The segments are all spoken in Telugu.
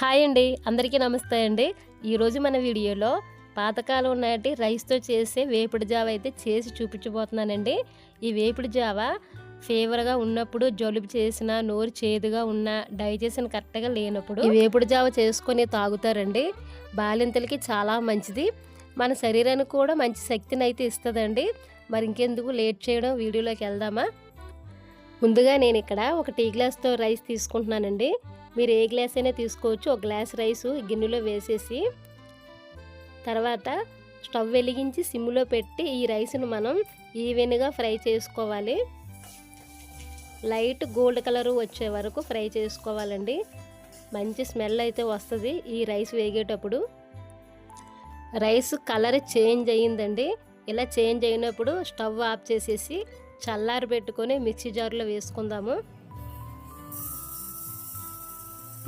హాయ్ అండి అందరికీ నమస్తే అండి. ఈరోజు మన వీడియోలో పాతకాలం నాటి రైస్తో చేసే వేపుడు జావ అయితే చేసి చూపించబోతున్నానండి. ఈ వేపుడు జావ ఫీవర్గా ఉన్నప్పుడు జలుబు చేసిన నోరు చేదుగా ఉన్న డైజెషన్ కరెక్ట్గా లేనప్పుడు ఈ వేపుడు జావ చేసుకొని తాగుతారండి. బాలింతలకి చాలా మంచిది. మన శరీరానికి కూడా మంచి శక్తిని అయితే ఇస్తుందండి. మరి ఇంకెందుకు లేట్ చేయడం వీడియోలోకి వెళ్దామా? ముందుగా నేను ఇక్కడ ఒక టీ గ్లాస్తో రైస్ తీసుకుంటున్నానండి. మీరు ఏ గ్లాస్ అయినా తీసుకోవచ్చు. ఒక గ్లాస్ రైస్ గిన్నెలో వేసేసి తర్వాత స్టవ్ వెలిగించి సిమ్లో పెట్టి ఈ రైస్ను మనం ఈవెన్గా ఫ్రై చేసుకోవాలి. లైట్ గోల్డ్ కలర్ వచ్చే వరకు ఫ్రై చేసుకోవాలండి. మంచి స్మెల్ అయితే వస్తుంది ఈ రైస్ వేగేటప్పుడు. రైస్ కలర్ చేంజ్ అయ్యిందండి. ఇలా చేంజ్ అయినప్పుడు స్టవ్ ఆఫ్ చేసేసి చల్లారి పెట్టుకొని మిక్సీ జార్లో వేసుకుందాము.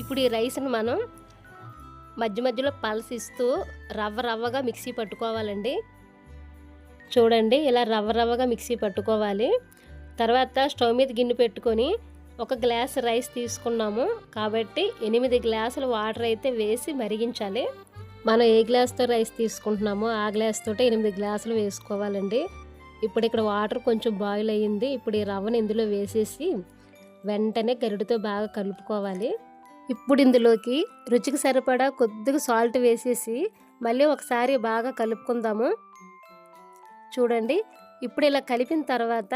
ఇప్పుడు ఈ రైస్ని మనం మధ్య మధ్యలో పలసిస్తూ రవ్వ రవ్వగా మిక్సీ పట్టుకోవాలండి. చూడండి ఇలా రవ్వ రవ్వగా మిక్సీ పట్టుకోవాలి. తర్వాత స్టవ్ మీద గిన్నె పెట్టుకొని ఒక గ్లాస్ రైస్ తీసుకున్నాము. కాబట్టి ఎనిమిది గ్లాసులు వాటర్ అయితే వేసి మరిగించాలి. మనం ఏ గ్లాస్తో రైస్ తీసుకుంటున్నామో ఆ గ్లాస్ తోటి ఎనిమిది గ్లాసులు వేసుకోవాలండి. ఇప్పుడు ఇక్కడ వాటర్ కొంచెం బాయిల్ అయ్యింది. ఇప్పుడు ఈ రవ్వను ఇందులో వేసేసి వెంటనే గరిటతో బాగా కలుపుకోవాలి. ఇప్పుడు ఇందులోకి రుచికి సరిపడా కొద్దిగా సాల్ట్ వేసేసి మళ్ళీ ఒకసారి బాగా కలుపుకుందాము. చూడండి ఇప్పుడు ఇలా కలిపిన తర్వాత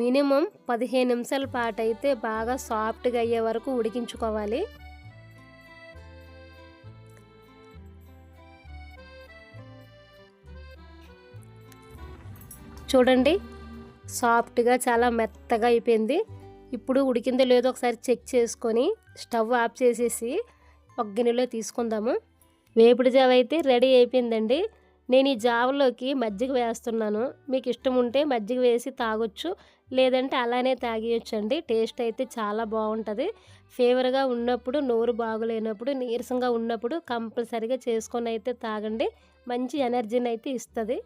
మినిమం పదిహేను నిమిషాల పాటు అయితే బాగా సాఫ్ట్గా అయ్యే వరకు ఉడికించుకోవాలి. చూడండి. సాఫ్ట్గా చాలా మెత్తగా అయిపోయింది. ఇప్పుడు ఉడికిందో లేదో ఒకసారి చెక్ చేసుకొని స్టవ్ ఆఫ్ చేసేసి ఒక గిన్నెలో తీసుకుందాము. వేపుడు జావ అయితే రెడీ అయిపోయిందండి. నేను ఈ జావలోకి మజ్జిగ వేస్తున్నాను. మీకు ఇష్టం ఉంటే మజ్జిగ వేసి తాగొచ్చు లేదంటే అలానే తాగేయచ్చు అండి టేస్ట్ అయితే చాలా బాగుంటుంది. ఫీవర్గా ఉన్నప్పుడు నోరు బాగోలేనప్పుడు నీరసంగా ఉన్నప్పుడు కంపల్సరిగా చేసుకొని అయితే తాగండి. మంచి ఎనర్జీని అయితే ఇస్తుంది.